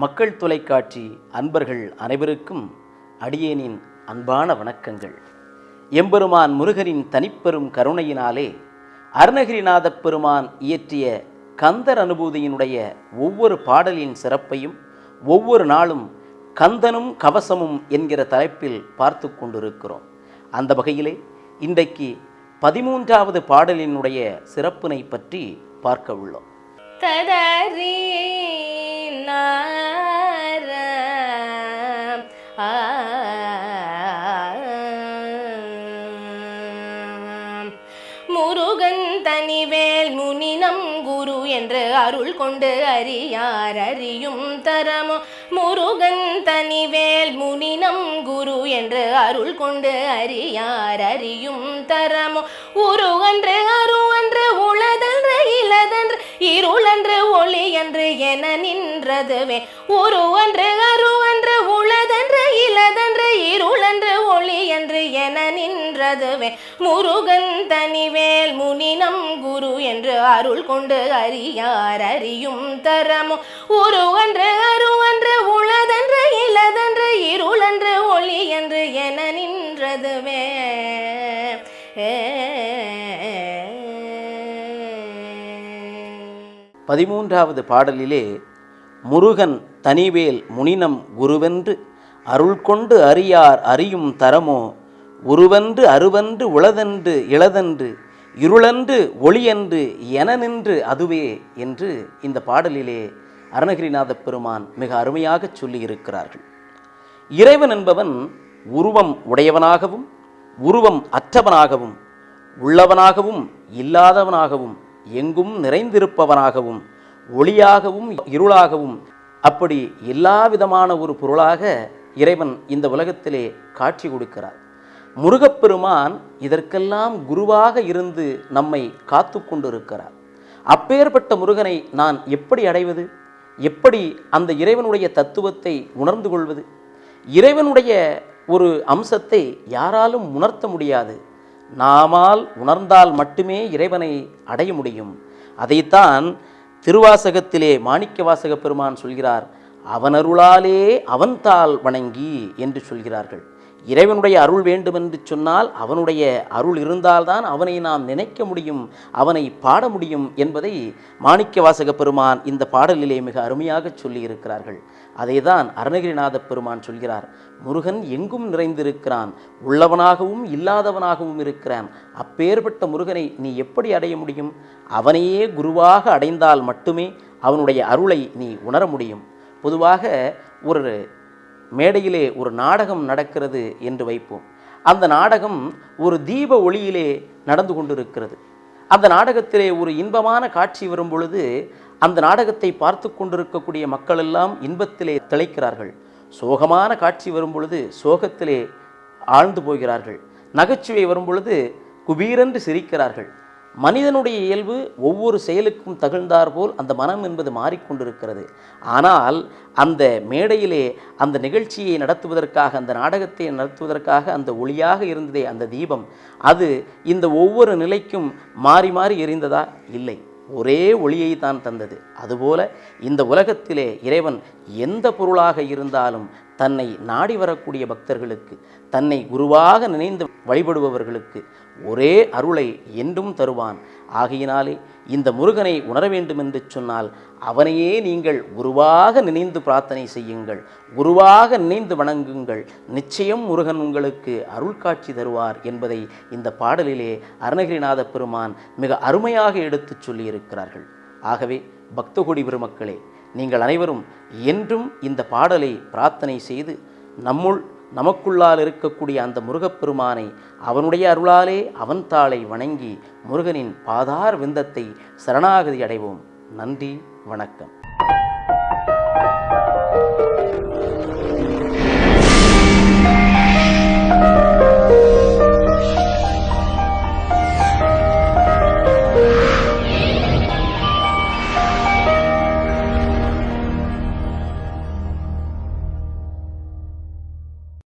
மக்கள் தொலைக்காட்சி அன்பர்கள் அனைவருக்கும் அடியேனின் அன்பான வணக்கங்கள். எம்பெருமான் முருகனின் தனிப்பெரும் கருணையினாலே அருணகிரிநாதப் பெருமான் இயற்றிய கந்தர் அனுபூதியினுடைய ஒவ்வொரு பாடலின் சிறப்பையும் ஒவ்வொரு நாளும் கந்தனும் கவசமும் என்கிற தலைப்பில் பார்த்து கொண்டிருக்கிறோம். அந்த வகையிலே இன்றைக்கு பதிமூன்றாவது பாடலினுடைய சிறப்பினை பற்றி பார்க்க உள்ளோம். ததறி முருகன் தனிவேல் முனினம் குரு என்று அருள் கொண்டு அறியார் அறியும் தரமோ. முருகன் தனிவேல் முனினம் குரு என்று அருள் கொண்டு அறியார் அறியும் தரமோ. உருவன்று அருவன்று உளதன்று இளதன்று இருளன்று ஒளி என்று என நின்றதுவே. உருவன்று அருவன்று இருளன்று ஒளி என்று என நின்றதுவே. முருகன் தனிவேல் முனினம் குரு என்று அருள் கொண்டு அறியார் அறியும் தரமோ. உருவன்று அருவன்று உளதன்று இலதன்று இருளன்று ஒளி என்று என நின்றதுவே. பதிமூன்றாவது பாடலிலே முருகன் தனிவேல் முனினம் குருவென்று அருள் கொண்டு அறியார் அறியும் தரமோ? உருவென்று அருவென்று உளதென்று இளதென்று இருளன்று ஒளியன்று என நின்று அதுவே என்று இந்த பாடலிலே அருணகிரிநாத பெருமான் மிக அருமையாக சொல்லியிருக்கிறார்கள். இறைவன் என்பவன் உருவம் உடையவனாகவும் உருவம் அற்றவனாகவும் உள்ளவனாகவும் இல்லாதவனாகவும் எங்கும் நிறைந்திருப்பவனாகவும் ஒளியாகவும் இருளாகவும் அப்படி எல்லா விதமான ஒரு பொருளாக இறைவன் இந்த உலகத்திலே காட்சி கொடுக்கிறார். முருகப்பெருமான் இதற்கெல்லாம் குருவாக இருந்து நம்மை காத்து கொண்டிருக்கிறார். அப்பேற்பட்ட முருகனை நான் எப்படி அடைவது? எப்படி அந்த இறைவனுடைய தத்துவத்தை உணர்ந்து கொள்வது? இறைவனுடைய ஒரு அம்சத்தை யாராலும் உணர்த்த முடியாது. நாமால் உணர்ந்தால் மட்டுமே இறைவனை அடைய முடியும். அதைத்தான் திருவாசகத்திலே மாணிக்க வாசக பெருமான் சொல்கிறார். அவனருளாலே அவன்தாள் வணங்கி என்று சொல்கிறார்கள். இறைவனுடைய அருள் வேண்டுமென்று சொன்னால் அவனுடைய அருள் இருந்தால்தான் அவனை நாம் நினைக்க முடியும் அவனை பாட முடியும் என்பதை மாணிக்க வாசக பெருமான் இந்த பாடலிலே மிக அருமையாக சொல்லியிருக்கிறார்கள். அதை அதைதான் அருணகிரிநாத பெருமான் சொல்கிறார். முருகன் எங்கும் நிறைந்திருக்கிறான் உள்ளவனாகவும் இல்லாதவனாகவும் இருக்கிறான். அப்பேற்பட்ட முருகனை நீ எப்படி அடைய முடியும்? அவனையே குருவாக அடைந்தால் மட்டுமே அவனுடைய அருளை நீ உணர முடியும். பொதுவாக ஒரு மேடையிலே ஒரு நாடகம் நடக்கிறது என்று வைப்போம். அந்த நாடகம் ஒரு தீப ஒளியிலே நடந்து கொண்டிருக்கிறது. அந்த நாடகத்திலே ஒரு இன்பமான காட்சி வரும் பொழுது அந்த நாடகத்தை பார்த்து கொண்டிருக்கக்கூடிய மக்கள் எல்லாம் இன்பத்திலே திளைக்கிறார்கள். சோகமான காட்சி வரும் பொழுது சோகத்திலே ஆழ்ந்து போகிறார்கள். நகைச்சுவை வரும் பொழுது குபீரென்று சிரிக்கிறார்கள். மனிதனுடைய இயல்பு ஒவ்வொரு செயலுக்கும் தகுந்தாற்போல் அந்த மனம் என்பது மாறிக்கொண்டிருக்கிறது. ஆனால் அந்த மேடையிலே அந்த நிகழ்ச்சியை நடத்துவதற்காக அந்த நாடகத்தை நடத்துவதற்காக அந்த ஒளியாக இருந்ததே அந்த தீபம் அது இந்த ஒவ்வொரு நிலைக்கும் மாறி மாறி எரிந்ததா? இல்லை. ஒரே ஒளியை தான் தந்தது. அதுபோல இந்த உலகத்திலே இறைவன் எந்த பொருளாக இருந்தாலும் தன்னை நாடி வரக்கூடிய பக்தர்களுக்கு தன்னை குருவாக நினைந்து வழிபடுபவர்களுக்கு ஒரே அருளை என்றும் தருவான். ஆகையினாலே இந்த முருகனை உணர வேண்டும் என்று சொன்னால் அவனையே நீங்கள் குருவாக நினைந்து பிரார்த்தனை செய்யுங்கள் குருவாக நினைந்து வணங்குங்கள். நிச்சயம் முருகன் உங்களுக்கு அருள் காட்சி தருவார் என்பதை இந்த பாடலிலே அருணகிரிநாத பெருமான் மிக அருமையாக எடுத்துச் சொல்லியிருக்கிறார்கள். ஆகவே பக்தகோடி பெருமக்களே நீங்கள் அனைவரும் என்றும் இந்த பாடலை பிரார்த்தனை செய்து நம்முள் நமக்குள்ளால் இருக்கக்கூடிய அந்த முருகப்பெருமானை அவனுடைய அருளாலே அவன் தாளை வணங்கி முருகனின் பாதார் விந்தத்தை சரணாகதி அடைவோம். நன்றி வணக்கம்.